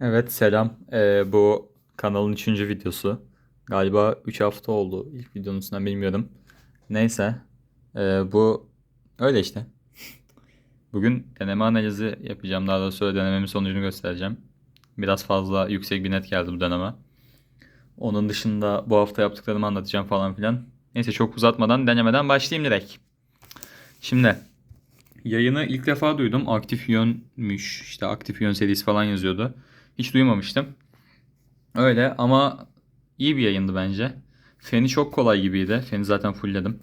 Evet selam. Ee, bu kanalın 3. videosu. Galiba 3 hafta oldu ilk videonun üstünden bilmiyorum. Neyse. Ee, bu öyle işte. Bugün deneme analizi yapacağım. Daha doğrusu denememin sonucunu göstereceğim. Biraz fazla yüksek bir net geldi bu deneme. Onun dışında bu hafta yaptıklarımı anlatacağım falan filan. Neyse çok uzatmadan denemeden başlayayım direkt. Şimdi Yayını ilk defa duydum. Aktif Yön'müş. İşte Aktif Yön serisi falan yazıyordu. Hiç duymamıştım. Öyle ama iyi bir yayındı bence. Feni çok kolay gibiydi. Feni zaten fullledim.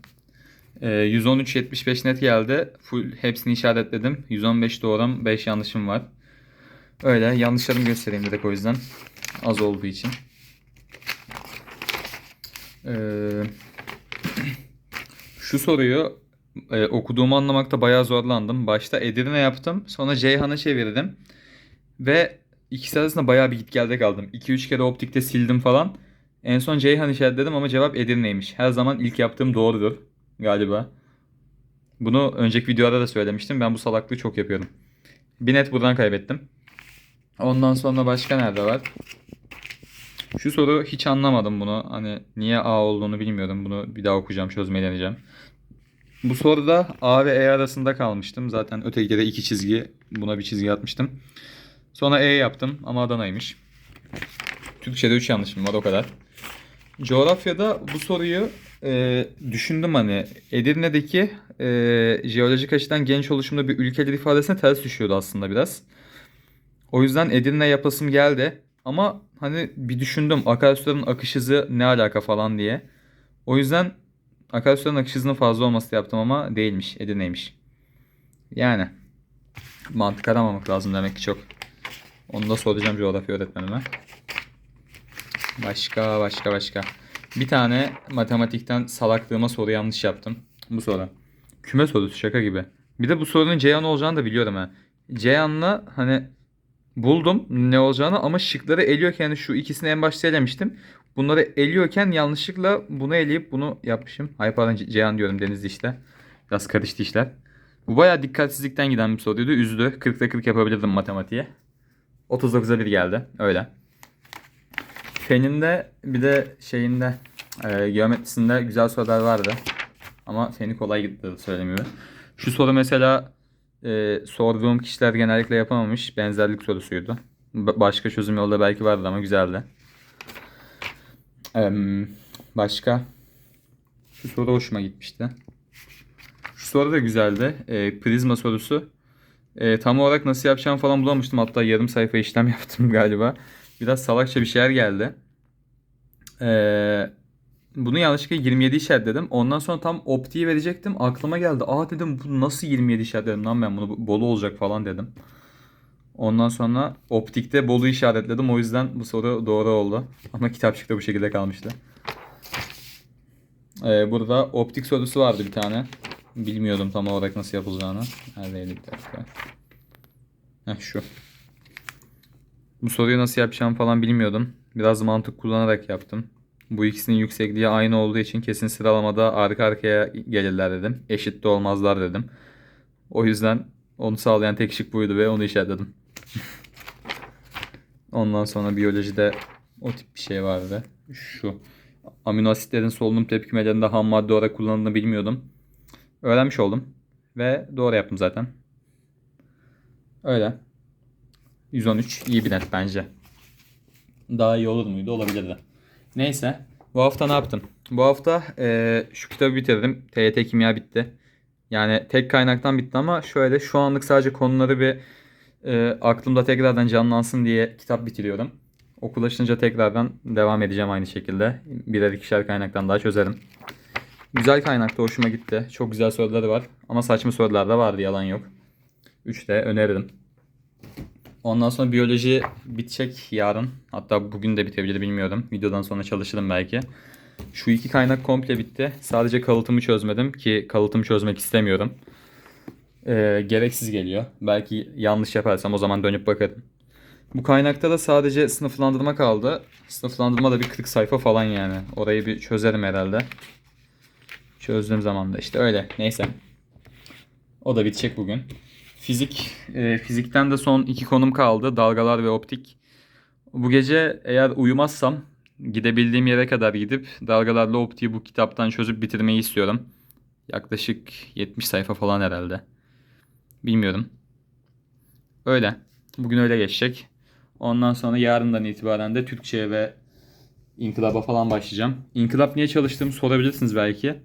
Ee, 113.75 net geldi. Full hepsini işaretledim. 115 doğrum, 5 yanlışım var. Öyle yanlışlarımı göstereyim direkt o yüzden. Az olduğu için. Ee, şu soruyu e, okuduğumu anlamakta bayağı zorlandım. Başta Edirne yaptım. Sonra Ceyhan'a çevirdim. Ve ikisi arasında bayağı bir gitgelde kaldım. 2-3 kere optikte sildim falan. En son Ceyhan işaretledim ama cevap Edirne'ymiş. Her zaman ilk yaptığım doğrudur galiba. Bunu önceki videoda da söylemiştim. Ben bu salaklığı çok yapıyorum. Bir net buradan kaybettim. Ondan sonra başka nerede var? Şu soru hiç anlamadım bunu. Hani niye A olduğunu bilmiyorum. Bunu bir daha okuyacağım, çözmeyi deneyeceğim. Bu soruda A ve E arasında kalmıştım. Zaten öteki de iki çizgi. Buna bir çizgi atmıştım. Sonra E yaptım ama Adana'ymış. Türkçe'de 3 yanlışım var o kadar. Coğrafyada bu soruyu e, düşündüm hani Edirne'deki e, jeolojik açıdan genç oluşumda bir ülkeler ifadesine ters düşüyordu aslında biraz. O yüzden Edirne yapasım geldi. Ama hani bir düşündüm akarsuların akış hızı ne alaka falan diye. O yüzden akarsuların akış hızının fazla olması yaptım ama değilmiş. Edirne'ymiş. Yani mantık aramamak lazım demek ki çok. Onu da soracağım coğrafya öğretmenime. Başka başka başka. Bir tane matematikten salaklığıma soru yanlış yaptım. Bu soru. Küme sorusu şaka gibi. Bir de bu sorunun Ceyhan olacağını da biliyorum ha. Ceyhan'la hani buldum ne olacağını ama şıkları eliyorken şu ikisini en başta elemiştim. Bunları eliyorken yanlışlıkla bunu eleyip bunu yapmışım. Ay pardon Ce- Ceyhan diyorum Denizli işte. Biraz karıştı işler. Bu bayağı dikkatsizlikten giden bir soruydu. Üzdü. 40'ta 40 yapabilirdim matematiğe. 39'a 1 geldi. Öyle. Feninde bir de şeyinde e, geometrisinde güzel sorular vardı. Ama feni kolay gitti gibi. Şu soru mesela e, sorduğum kişiler genellikle yapamamış. Benzerlik sorusuydu. Ba- başka çözüm yolu da belki vardı ama güzeldi. Em, başka? Şu soru hoşuma gitmişti. Şu soru da güzeldi. E, prizma sorusu. E, tam olarak nasıl yapacağımı falan bulamamıştım. Hatta yarım sayfa işlem yaptım galiba. Biraz salakça bir şeyler geldi. E, bunu yanlışlıkla 27 işaretledim. Ondan sonra tam optiği verecektim. Aklıma geldi. Aa dedim bu nasıl 27 işaretledim lan ben bunu Bu bolu olacak falan dedim. Ondan sonra optikte bolu işaretledim. O yüzden bu soru doğru oldu. Ama kitapçıkta bu şekilde kalmıştı. Ee, burada optik sorusu vardı bir tane. Bilmiyordum tam olarak nasıl yapılacağını. Neredeydi bir dakika. Heh şu. Bu soruyu nasıl yapacağım falan bilmiyordum. Biraz mantık kullanarak yaptım. Bu ikisinin yüksekliği aynı olduğu için kesin sıralamada arka arkaya gelirler dedim. Eşit de olmazlar dedim. O yüzden onu sağlayan tek şık buydu ve onu işaretledim. Ondan sonra biyolojide o tip bir şey vardı. Şu. Amino asitlerin solunum tepkimelerinde ham madde olarak kullanıldığını bilmiyordum. Öğrenmiş oldum. Ve doğru yaptım zaten. Öyle. 113 iyi bir net bence. Daha iyi olur muydu? Olabilirdi. Neyse. Bu hafta ne yaptım? Bu hafta eee, şu kitabı bitirdim. TYT kimya bitti. Yani tek kaynaktan bitti ama şöyle şu anlık sadece konuları bir eee, aklımda tekrardan canlansın diye kitap bitiriyorum. Okul açılınca tekrardan devam edeceğim aynı şekilde. Birer ikişer kaynaktan daha çözerim. Güzel kaynakta hoşuma gitti. Çok güzel soruları var. Ama saçma sorular da vardı yalan yok. 3 de öneririm. Ondan sonra biyoloji bitecek yarın. Hatta bugün de bitebilir bilmiyorum. Videodan sonra çalışırım belki. Şu iki kaynak komple bitti. Sadece kalıtımı çözmedim ki kalıtımı çözmek istemiyorum. Ee, gereksiz geliyor. Belki yanlış yaparsam o zaman dönüp bakarım. Bu kaynakta da sadece sınıflandırma kaldı. Sınıflandırma da bir 40 sayfa falan yani. Orayı bir çözerim herhalde. Çözdüğüm zaman da işte öyle. Neyse. O da bitecek bugün. Fizik, e, fizikten de son iki konum kaldı. Dalgalar ve optik. Bu gece eğer uyumazsam gidebildiğim yere kadar gidip dalgalarla optiği bu kitaptan çözüp bitirmeyi istiyorum. Yaklaşık 70 sayfa falan herhalde. Bilmiyorum. Öyle. Bugün öyle geçecek. Ondan sonra yarından itibaren de Türkçe ve İnkılap'a falan başlayacağım. İnkılap niye çalıştığımı sorabilirsiniz belki.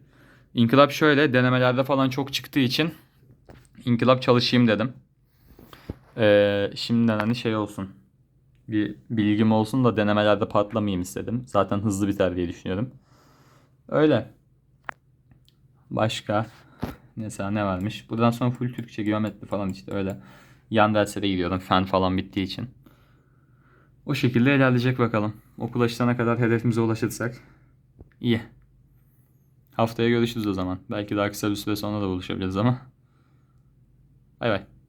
İnkılap şöyle denemelerde falan çok çıktığı için İnkılap çalışayım dedim. Ee, şimdiden hani şey olsun. Bir bilgim olsun da denemelerde patlamayayım istedim. Zaten hızlı biter diye düşünüyorum. Öyle. Başka mesela ne varmış? Buradan sonra full Türkçe geometri falan işte öyle. Yan derslere gidiyorum fen falan bittiği için. O şekilde ilerleyecek bakalım. Okul açılana kadar hedefimize ulaşırsak. iyi. Haftaya görüşürüz o zaman. Belki daha kısa bir süre sonra da buluşabiliriz ama. Bay bay.